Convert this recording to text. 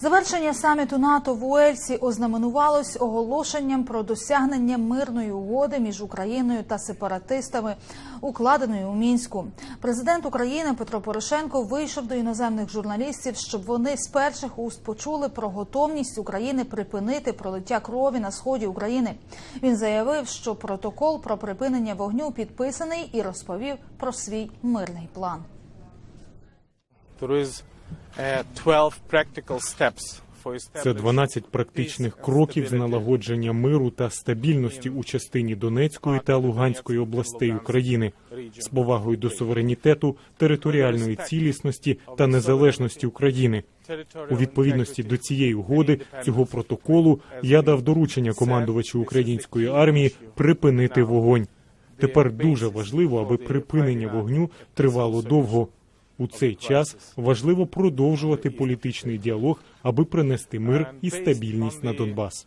Завершення саміту НАТО в Уельсі ознаменувалось оголошенням про досягнення мирної угоди між Україною та сепаратистами, укладеної у мінську. Президент України Петро Порошенко вийшов до іноземних журналістів, щоб вони з перших уст почули про готовність України припинити пролиття крові на сході України. Він заявив, що протокол про припинення вогню підписаний і розповів про свій мирний план. There is 12 practical steps for Це 12 практичних кроків з налагодження миру та стабільності у частині Донецької та Луганської областей України з повагою до суверенітету, територіальної цілісності та незалежності України. У відповідності до цієї угоди цього протоколу я дав доручення командувачу української армії припинити вогонь. Тепер дуже важливо, аби припинення вогню тривало довго. У цей час важливо продовжувати політичний діалог, аби принести мир і стабільність на Донбас.